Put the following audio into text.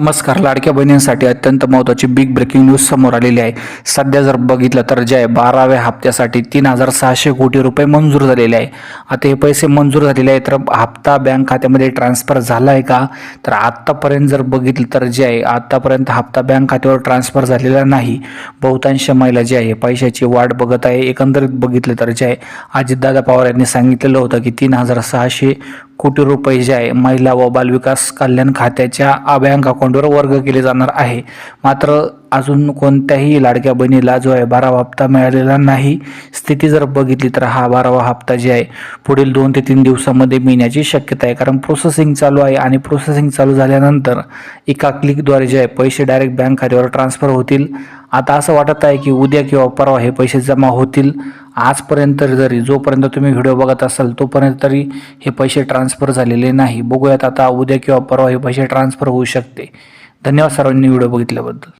नमस्कार लाडक्या बहिणींसाठी अत्यंत महत्त्वाची बिग ब्रेकिंग न्यूज समोर आलेली आहे. सध्या जर बघितलं तर जे आहे बाराव्या हप्त्यासाठी तीन हजार सहाशे कोटी रुपये मंजूर झालेले आहे. आता हे पैसे मंजूर झालेले आहे तर हप्ता बँक खात्यामध्ये ट्रान्सफर झाला आहे का? तर आत्तापर्यंत जर बघितलं तर जे आहे आत्तापर्यंत हप्ता बँक खात्यावर ट्रान्सफर झालेला नाही. बहुतांश महिला जे आहे पैशाची वाट बघत आहे. एकंदरीत बघितलं तर जे आहे अजितदादा पवार यांनी सांगितलेलं होतं की तीन हजार सहाशे कोटी रुपये जे आहे महिला व बालविकास कल्याण खात्याच्या बँक अकाउंटवर वर्ग केले जाणार आहे. मात्र अजून कोणत्याही लाडक्या बहिणीला जो आहे बारावा हप्ता मिळालेला नाही. स्थिती जर बघितली तर हा बारावा हप्ता जे आहे पुढील दोन ते तीन दिवसामध्ये मिळण्याची शक्यता आहे. कारण प्रोसेसिंग चालू आहे आणि प्रोसेसिंग चालू झाल्यानंतर एका क्लिकद्वारे जे आहे पैसे डायरेक्ट बँक खात्यावर ट्रान्सफर होतील. आता असं वाटत आहे की उद्या किंवा परवा हे पैसे जमा होतील. आजपर्यंत जरी जोपर्यंत तुम्ही व्हिडिओ बघत असाल तोपर्यंत तरी हे पैसे ट्रान्सफर झालेले नाही. बघूयात आता उद्या किंवा परवा हे पैसे ट्रान्सफर होऊ शकते. धन्यवाद सर्वांनी व्हिडिओ बघितल्याबद्दल.